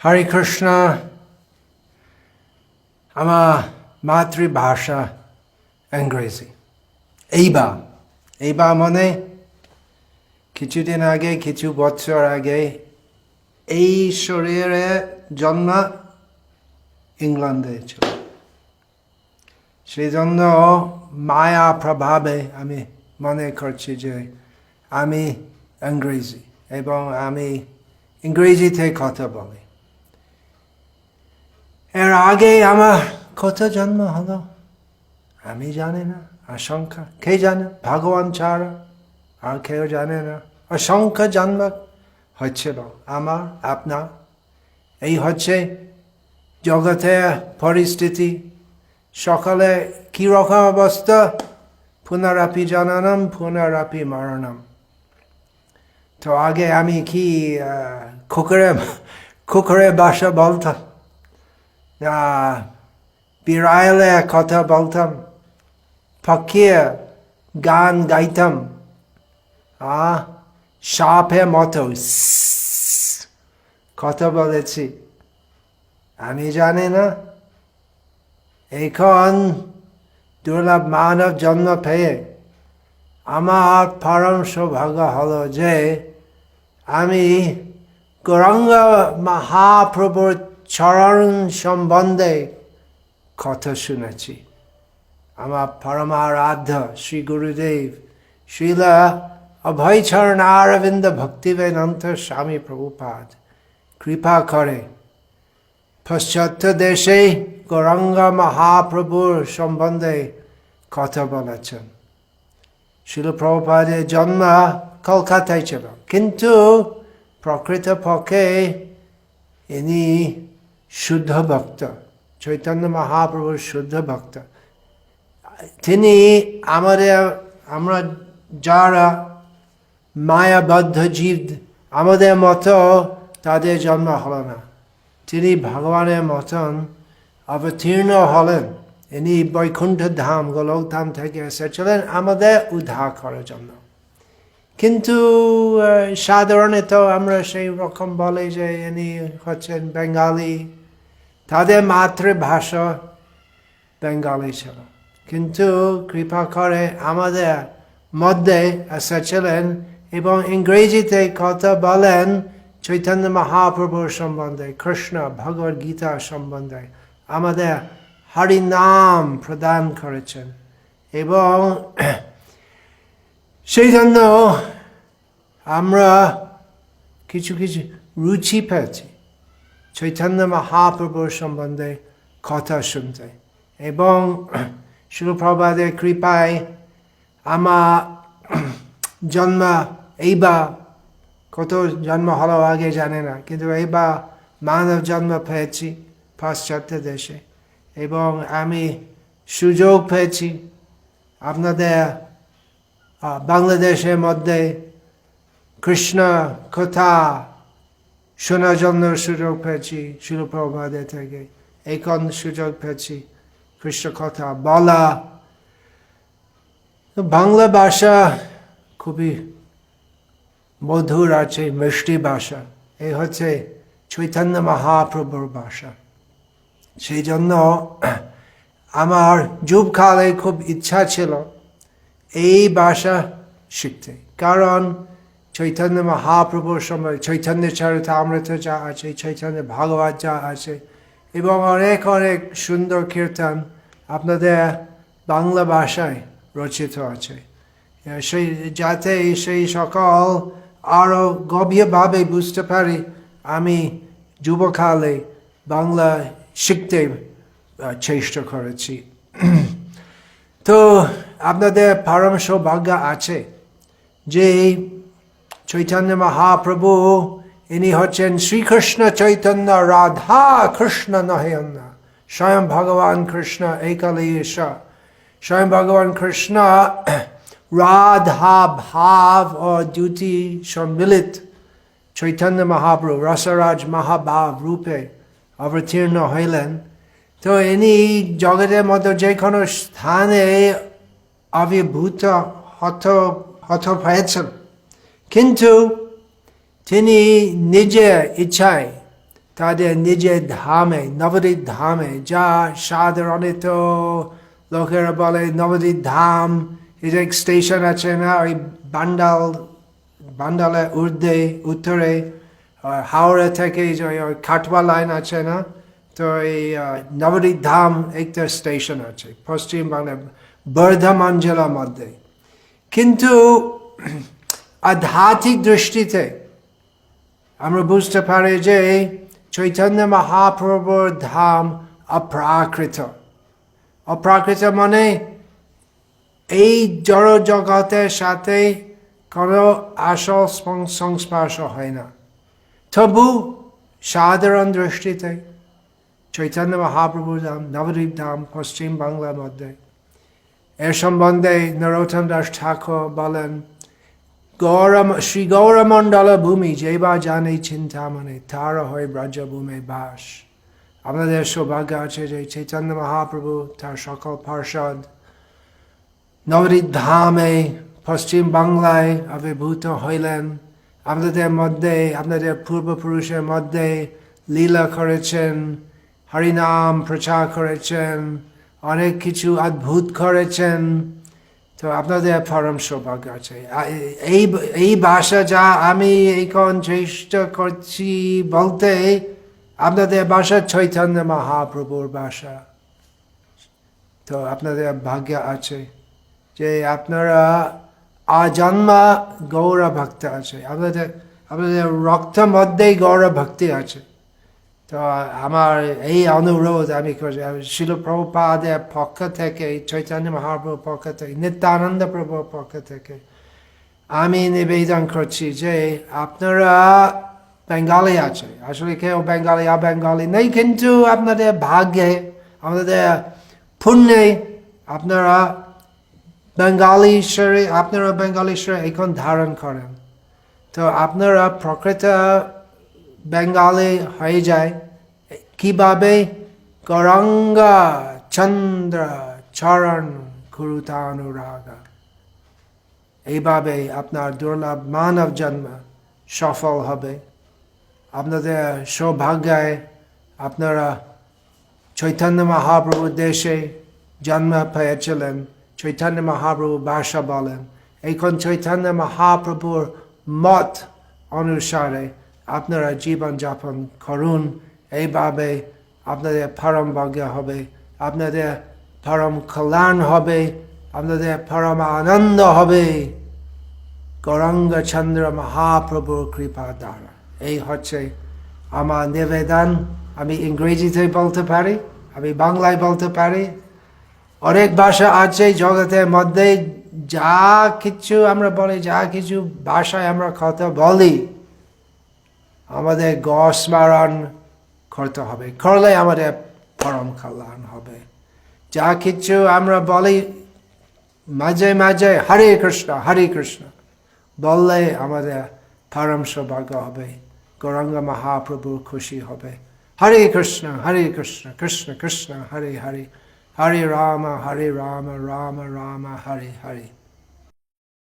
হরে কৃষ্ণ আমার মাতৃভাষা ইংরেজি এইবার এইবার মানে কিছুদিন আগে কিছু বছর আগে এই শরীরে জন্ম ইংল্যান্ডে ছিল সেই জন্য মায়া প্রভাবে আমি মনে করছি যে আমি ইংরেজি এবং আমি ইংরেজিতে কথা বলি এর আগে আমার কত জন্ম হলো? আমি জানি না আশঙ্কা। কে জানে? ভগবান ছাড়া আর কেউ জানে না। অসংখ্য জন্ম হচ্ছিল আমার আপনার। এই হচ্ছে জগতের পরিস্থিতি। সকালে কি রকম অবস্থা? পুনরাপি জননম পুনরাপি মরণম। তো আগে আমি কি আহ, খুকরে খুকরে বাসা বলতাম? আহ, বিড়াইলে কথা বলতাম ফকির গান গাইতাম আহ সাপের মতো কথা বলেছি আমি জানি না এখন দুর্লভ মানব জন্ম পেয়ে আমার পরম সৌভাগ্য হলো যে আমি গৌরাঙ্গ মহাপ্রভুর চরণ সম্বন্ধে কথা শুনেছি। আমার পরমারাধ্য শ্রী গুরুদেব শ্রীলা অভয়চরণ অরবিন্দ ভক্তিবেদন্ত স্বামী প্রভুপাদ, কৃপা করে। পাশ্চাত্য দেশে গৌরাঙ্গ মহাপ্রভুর সম্বন্ধে কথা বলেছেন। শিল প্রভুপাদের জন্ম কলকাতায় ছিল। কিন্তু প্রকৃতপক্ষে ইনি শুদ্ধ ভক্ত চৈতন্য মহাপ্রভুর শুদ্ধ ভক্ত তিনি আমাদের আমরা যারা মায়াবদ্ধ জীব, আমাদের মতো তাদের জন্ম হলো না। তিনি ভগবানের মতন অবতীর্ণ হলেন। ইনি বৈকুণ্ঠ ধাম গোলক ধাম থেকে এসেছিলেন আমাদের উদ্ধার করার জন্য। কিন্তু সাধারণত আমরা সেই রকম বলে যে ইনি হচ্ছেন বেঙ্গালি তাদের মাতৃভাষা বেঙ্গালি ছিল। কিন্তু কৃপা করে আমাদের মধ্যে এসেছিলেন এবং ইংরেজিতে কথা বলেন চৈতন্য মহাপ্রভুর সম্বন্ধে, কৃষ্ণ ভগবদ গীতা সম্বন্ধে। আমাদের হরি নাম প্রদান করেছেন এবং সেই জন্য আমরা কিছু কিছু রুচি পেয়েছি। চৈতন্য মহাপ্রভুর সম্বন্ধে কথা শুনতে এবং শিলপ্রভাদের কৃপায় আমার জন্ম এইবার কত জন্ম হলো আগে জানে না, কিন্তু এইবার মানব জন্ম পেয়েছি পাশ্চাত্য দেশে। এবং আমি সুযোগ পেয়েছি আপনাদের বাংলাদেশের মধ্যে কৃষ্ণ কথা শোনার জন্য সুযোগ পেয়েছি শিলপ্রভাদের থেকে এখন সুযোগ পেয়েছি কৃষ্ণ কথা বলা বাংলা ভাষা খুবই মধুর আছে, মিষ্টি ভাষা। এই হচ্ছে চৈতন্য মহাপ্রভুর ভাষা। সেই জন্য আমার যুবকালে খুব ইচ্ছা ছিল এই ভাষা শিখতে। কারণ চৈতন্য মহাপ্রভুর সময়, চৈতন্য চরিতামৃত যা আছে, চৈতন্য ভাগবত যা আছে, এবং অনেক অনেক সুন্দর কীর্তন আপনাদের বাংলা ভাষায় রচিত আছে। সেই, যাতে সেই সকল আরও গভীরভাবে বুঝতে পারি, আমি যুবকালে বাংলা শিখতে চেষ্টা করেছি। তো আপনাদের পরম সৌভাগ্য আছে যে চৈতন্য মহাপ্রভু, ইনি হচ্ছেন শ্রীকৃষ্ণ চৈতন্য, রাধা কৃষ্ণ নহেন স্বয়ং ভগবান কৃষ্ণ এইকালে ঈশ্বর স্বয়ং ভগবান কৃষ্ণ রাধা ভাব ও দ্যুতি সম্মিলিত চৈতন্য মহাপ্রভু, রসরাজ মহাভাব রূপে অবতীর্ণ হইলেন। তো ইনি জগতের মধ্যে যে কোনো স্থানে আবির্ভূত হত হত হয়েছেন। কিন্তু তিনি নিজের ইচ্ছায় তাদের নিজের ধামে নবদ্বীপ ধামে যা সাধারণত লোকেরা বলে নবদ্বীপ ধাম যে স্টেশন আছে না ওই বান্ডাল বান্ডালে ঊর্ধ্বে উত্তরে হাওড়া থেকে যে ওই খাটুয়া লাইন আছে না তো এই নবদ্বীপ ধাম একটা স্টেশন আছে পশ্চিমবাংলার বর্ধমান জেলার মধ্যে কিন্তু আধ্যাত্মিক দৃষ্টিতে আমরা বুঝতে পারি যে চৈতন্য মহাপ্রভুর ধাম অপ্রাকৃত। অপ্রাকৃত মানে এই জড় জগতের সাথে কোনো আসল সংস্পর্শ হয় না। তবু সাধারণ দৃষ্টিতে চৈতন্য মহাপ্রভুর ধাম, নবদ্বীপ ধাম, পশ্চিম বাংলার মধ্যে, এর সম্বন্ধে নরোত্তম দাস ঠাকুর বলেন শ্রী গৌরমণ্ডল ভূমি যে বা জানে চিন্তামণি তার হয় ব্রজভূমে বাস আপনাদের সৌভাগ্য আছে যে চৈতন্য মহাপ্রভু তার সকল পার্ষদ নবদ্বীপ ধামে পশ্চিম বাংলায় আবির্ভূত হইলেন আপনাদের মধ্যে আপনাদের পূর্বপুরুষের মধ্যে লীলা করেছেন হরিনাম প্রচার করেছেন অনেক কিছু অদ্ভুত করেছেন তো আপনাদের পরম সৌভাগ্য আছে। এই এই ভাষা যা আমি এখন চেষ্টা করছি বলতে আপনাদের ভাষা চৈতন্য মহাপ্রভুর ভাষা। তো আপনাদের ভাগ্য আছে যে আপনারা আজন্মা গৌর ভক্ত আছে। আপনাদের আপনাদের রক্ত মধ্যেই গৌর ভক্তি আছে। তো আমার এই অনুরোধ আমি শিল প্রভুপাদের পক্ষ থেকে চৈতন্য মহাপ্রভুর পক্ষ থেকে, নিত্যানন্দ প্রভুর পক্ষ থেকে আমি নিবেদন করছি যে আপনারা বেঙ্গালি আছে। আসলে কেউ বেঙ্গালি বেঙ্গালি নেই, কিন্তু আপনাদের ভাগ্যে আপনাদের পুণ্যে আপনারা বেঙ্গালি ঈশ্বরে, আপনারা বেঙ্গালি ঈশ্বরে এখন ধারণ করেন। তো আপনারা প্রকৃত বেঙ্গালি হয়ে যায় কীভাবে গরঙ্গা চন্দ্র চরণ গুরুতানুরাগা এইভাবে আপনার দুর্লভ মানব জন্ম সফল হবে আপনাদের সৌভাগ্যায় আপনারা চৈতন্য মহাপ্রভুর দেশে জন্ম পেয়েছিলেন চৈতন্য মহাপ্রভু ভাষা বলেন এখন চৈতন্য মহাপ্রভুর মত অনুসারে আপনারা জীবনযাপন করুন। এইভাবে আপনাদের পরম ভাগ্য হবে, আপনাদের পরম কল্যাণ হবে, আপনাদের পরম আনন্দ হবে। গৌরাঙ্গ চন্দ্র মহাপ্রভুর কৃপা দ্বারা। এই হচ্ছে আমার নিবেদন। আমি ইংরেজিতে বলতে পারি, আমি বাংলায় বলতে পারি। অনেক ভাষা আছে জগতের মধ্যে, যা কিছু আমরা বলি, যা কিছু ভাষায় আমরা কথা বলি। আমাদের গ স্মরণ করতে হবে। করলে আমাদের পরম কল্যাণ হবে। যা কিছু আমরা বলি, মাঝে মাঝে হরে কৃষ্ণ হরে কৃষ্ণ বললে আমাদের পরম সৌভাগ্য হবে। গৌরাঙ্গ মহাপ্রভু খুশি হবে। হরে কৃষ্ণ হরে কৃষ্ণ কৃষ্ণ কৃষ্ণ, হরে হরে হরে রাম হরে রাম রাম রাম, হরে হরে।